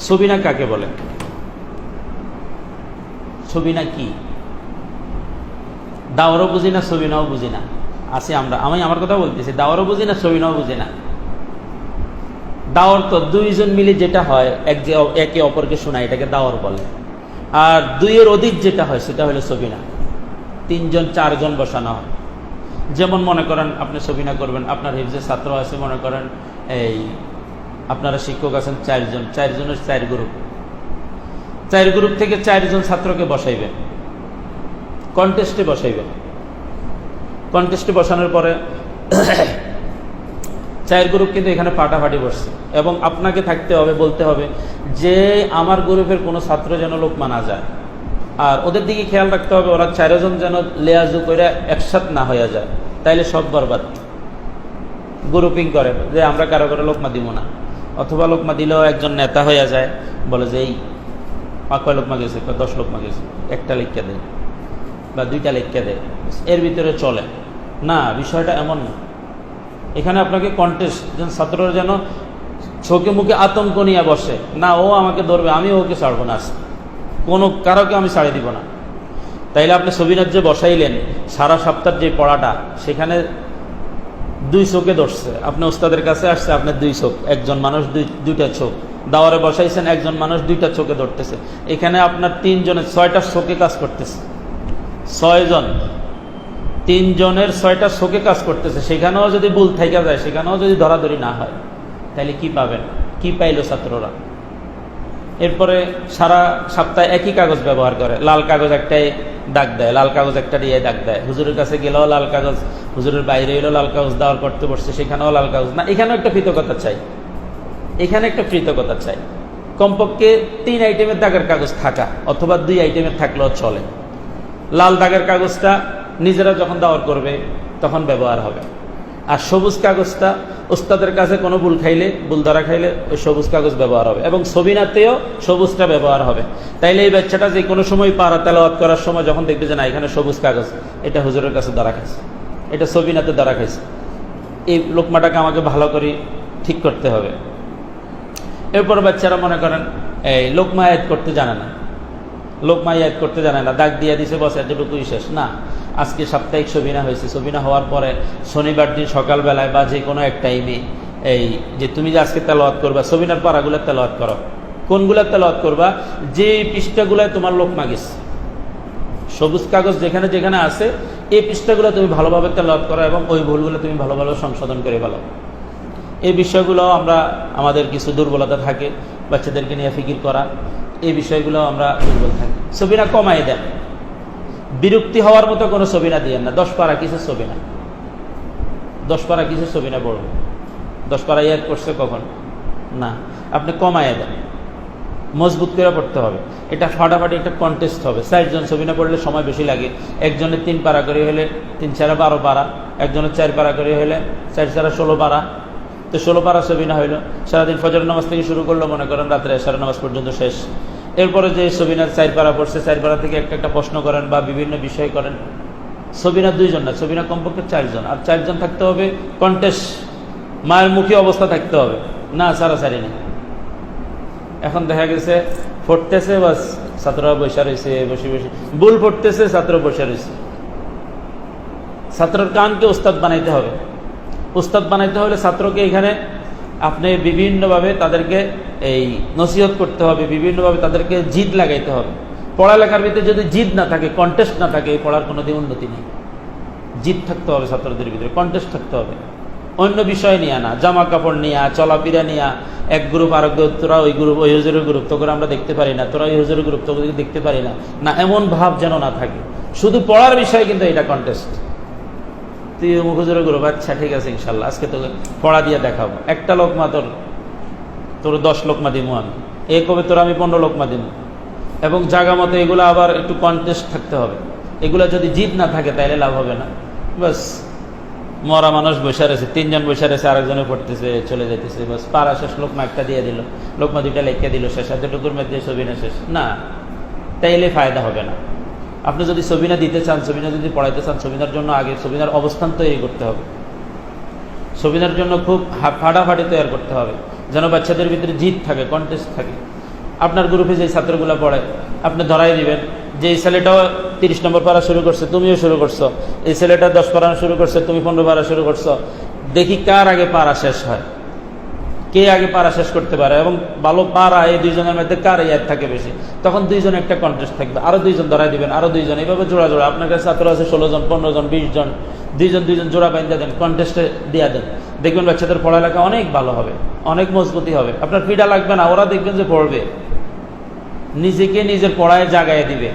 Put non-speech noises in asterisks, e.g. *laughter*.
সবিনা কাকে বলে? সবিনা কি? দাওয়ারও বুঝি না সবিনাও বুঝি না। আছি আমরা। আমি আমার কথা বলতেছি, দাওয়ারও বুঝি না সবিনাও বুঝি না। দাওয়ার তো দুইজন মিলে যেটা হয়, এক যে একে অপরকে শোনায়, এটাকে দাওয়ার বলে। আর দুইয়ের অধিক যেটা হয়, সেটা হলো সবিনা তিনজন, চারজন বসানো হয়। যেমন মনে করেন আপনি সবিনা করবেন, আপনার হিফজের ছাত্র আছে, মনে করেন এই আপনারা শিক্ষক আছেন চারজন, চারজনের চার গ্রুপ চার গ্রুপ থেকে চারজন ছাত্রকে বসাইবেন। কন্টেস্টে বসাইবেন। কন্টেস্টে বসানোর পরে *coughs* চার গ্রুপ কিন্তু এখানে পাটাপাটি বসছে। এবং আপনাকে থাকতে হবে, বলতে হবে যে আমার গ্রুপের কোনো ছাত্র যেন লোক মানা যায়। আর ওদের দিকে খেয়াল রাখতে হবে, ওরা চারজন যেন লেয়াজু করে একসাথ না হয়ে যায়। তাইলে সব বরবাদ। গ্রুপিং করে যে আমরা কারও করে লোকমা দিব না। অথবা লোকমা দিলেও একজন নেতা হয়ে যায়, বলে যে, এই পা কয় লোকমা গেছে? দশ লোকমা গেছে। একটা লেখকে দেয় বা দুইটা লেখকে দেয় এর ভিতরে চলে। না, বিষয়টা এমন না। এখানে আপনাকে কন্টেস্ট যেন ছাত্ররা যেন চোখে মুখে আতঙ্ক নিয়ে বসে, না, ও আমাকে ধরবে, আমি ওকে ছাড়বো না। কোনো কারোকে আমি ছাড়ে দিব না। তাইলে আপনি সবিনাথ যে বসাইলেন, সারা সপ্তাহের যে পড়াটা, সেখানে দুই চোখে ধরছে। আপনি ওস্তাদের কাছে আসছে, আপনার দুই চোখ, একজন মানুষ দুই, দুইটা চোখ। দাওয়ারে বসাইছেন, একজন মানুষ দুইটা চোখে ধরতেছে। এখানে আপনার তিনজনের ছয়টা চোখে কাজ করতেছে। ছয়জন। তিনজনের ছয়টা শোকে কাজ করতেছে। সেখানেও যদি ভুল থাইকা যায়, সেখানেও যদি ধরাধরি না হয়, তাহলে কি পাবেন? কি পাইল ছাত্ররা? এরপরে সারা সপ্তাহে একই কাগজ ব্যবহার করে। লাল কাগজ একটাই দাগ দেয়, লাল কাগজ একটা দিয়ে দাগ দেয়। হুজুরের কাছে গেলেও লাল কাগজ, হুজুরের বাইরে এলেও লাল কাগজ দেওয়ার করতে বসছে সেখানেও লাল কাগজ না। এখানেও একটা কৃতজ্ঞতা চাই। এখানে একটা কৃতজ্ঞতা চাই। কমপক্ষে তিন আইটেমের দাগের কাগজ থাকা, অথবা দুই আইটেমের থাকলেও চলে। লাল দাগের কাগজটা নিজেরা যখন দাওয়ার করবে, তখন ব্যবহার হবে। আর সবুজ কাগজটা ওস্তাদের কাছে কোনো ভুল খাইলে, ভুল ধরা খাইলে ওই সবুজ কাগজ ব্যবহার হবে। এবং সবিনাতেও সবুজটা ব্যবহার হবে। তাইলে এই বাচ্চাটা যে কোনো সময় পাড়া তেলাওয়াত করার সময় যখন দেখবে যে না, এখানে সবুজ কাগজ, এটা হুজুরের কাছে ধরা খাইছে। এটা সবিনাতে ধরা খাইছে। এই লোকমাটাকে আমাকে ভালো করে ঠিক করতে হবে। এরপর বাচ্চারা মনে করেন, এই, লোকমা করতে জানে না। লোকমা করতে জানে না। দাগ দিয়ে দিছে, বসে, এতটুকুই শেষ। না আজকে সাপ্তাহিক সবিনা হয়েছে। সবিনা হওয়ার পরে শনিবার দিন সকালবেলায় বা যে কোনো এক টাইমে এই যে তুমি যে আজকে তেলাওয়াত করবা সবিনার পাড়াগুলো তেলাওয়াত করো। কোনগুলো তেলাওয়াত করবা? যে পৃষ্ঠাগুলায় তোমার লোক গেছে সবুজ কাগজ যেখানে যেখানে আছে, এই পৃষ্ঠাগুলো তুমি ভালোভাবে তেলাওয়াত করো এবং ওই ভুলগুলো তুমি ভালোভাবে সংশোধন করে ফেলো। এই বিষয়গুলো আমরা, আমাদের কিছু দুর্বলতা থাকে, বাচ্চাদেরকে নিয়ে ফিকির করা, এই বিষয়গুলো আমরা দুর্বল থাকি। ছবিটা কমাই দেন। বিরক্তি হওয়ার মতো কোনো ছবি না দিয়েন না। দশ পারা কিছু ছবি না। দশ পারা কিছু ছবি না পড়বে দশ পারা ইয়াদ করছে কখন? না। আপনি কমায় দেন। মজবুত করে পড়তে হবে। এটা ফাটাফাটি একটা কন্টেস্ট হবে। চারজন ছবি না পড়লে সময় বেশি লাগে। একজনের তিন পারা করে হলে তিন চারা বারো পারা। একজনের চার পারা করে হলে চার চারা ষোলো পারা। তো ষোলো পারা ছবি না হইল। সারাদিন ফজর নামাজ থেকে শুরু করল, মনে করেন রাত্রে সারা নামাজ পর্যন্ত শেষ। এরপরে যে সবিনার চার পাড়া পড়ছে চার পাড়া থেকে একটা একটা প্রশ্ন করেন বা বিভিন্ন বিষয় করেন। সবিনা দুইজন না সবিনা কমপক্ষে চারজন। আর চারজন থাকতে হবে কন্টেস্ট মায়ের মুখী অবস্থা থাকতে হবে। না, সারাসারি নেই। এখন দেখা গেছে, পড়তেছে, বাস, ছাত্ররা বসে রয়েছে, বসে বসে। ভুল পড়তেছে, ছাত্র বসে রয়েছে। ছাত্রের কানকে উস্তাদ বানাইতে হবে। উস্তাদ বানাইতে হলে ছাত্রকে এখানে আপনি বিভিন্নভাবে তাদেরকে এই নসিহত করতে হবে, বিভিন্নভাবে তাদেরকে জিদ লাগাইতে হবে। পড়ালেখার ভিতরে যদি জিদ না থাকে কন্টেস্ট না থাকে, এই পড়ার কোনো দিন উন্নতি নেই। জিদ থাকতে হবে ছাত্রদের ভিতরে কন্টেস্ট থাকতে হবে। অন্য বিষয় নিয়ে না জামা কাপড় নিয়ে, চলাফেরা নিয়ে, এক গ্রুপ গ্রুপ তোরা ওই গ্রুপ ওই হুজুরের গ্রুপ তোকে আমরা দেখতে পারি না, তোরা ওই হুজুরের গ্রুপ তোকে দেখতে পারি না। না, এমন ভাব যেন না থাকে। শুধু পড়ার বিষয় কিন্তু এটা কন্টেস্ট তুই হুজুরের গ্রুপ আচ্ছা ঠিক আছে, ইনশাল্লাহ। আজকে তোকে পড়া দিয়ে দেখাবো। একটা লোকমা তোর তোর দশ লোকমা দিব আমি। এ কবে তোর আমি পনেরো লোকমা দিব এবং জায়গা মতো এগুলো আবার একটু কন্টেস্ট থাকতে হবে। এগুলো যদি জিদ না থাকে, তাইলে লাভ হবে না। বাস মরা মানুষ বসে রয়েছে, তিনজন বসে রয়েছে, আরেকজনে পড়তেছে, চলে যেতেছে বাস পাড়া শেষ লোকমা একটা দিয়ে দিল। লোকমা দুইটা লেখা দিল, শেষ, এতটুকুর মধ্যে ছবি না শেষ। না, তাইলে ফায়দা হবে না। আপনি যদি সবিনা দিতে চান ছবিনা যদি পড়াইতে চান ছবিনার জন্য আগে ছবিনার অবস্থান তৈরি করতে হবে। ছবিনার জন্য খুব ফাটাফাটি তৈরি করতে হবে, যেন বাচ্চাদের ভিতরে জিদ থাকে কন্টেস্ট থাকে। আপনার গ্রুপে যে ছাত্রগুলো পড়ে, আপনি ধরাই দিবেন, যে এই ছেলেটাও তিরিশ নম্বর পারা শুরু করছে, তুমিও শুরু করছ। এই ছেলেটা দশ পারা শুরু করছে, তুমি পনেরো পারা শুরু করছ। দেখি কার আগে পারা শেষ হয়। কে আগে পারা শেষ করতে পারে এবং ভালো পারা এই দুইজনের মধ্যে কার ইয়াদ থাকে বেশি? তখন দুইজন একটা কন্টেস্ট থাকবে। আরও দুইজন ধরাই দিবেন, আরও দুইজন। এইভাবে জোড়া জোড়া। আপনার কাছে ছাত্র আছে ষোলো জন, পনেরো জন, বিশ জন। দুইজন দুইজন জোড়া বাইন্দা দেন কন্টেস্টে দিয়া দেন। দেখবেন বাচ্চাদের পড়ালেখা অনেক ভালো হবে, অনেক মজবুতি হবে। আপনার পিডা লাগবে না, ওরা দেখবেন যে পড়বে। নিজেকে নিজের পড়ায় জাগায় দিবে।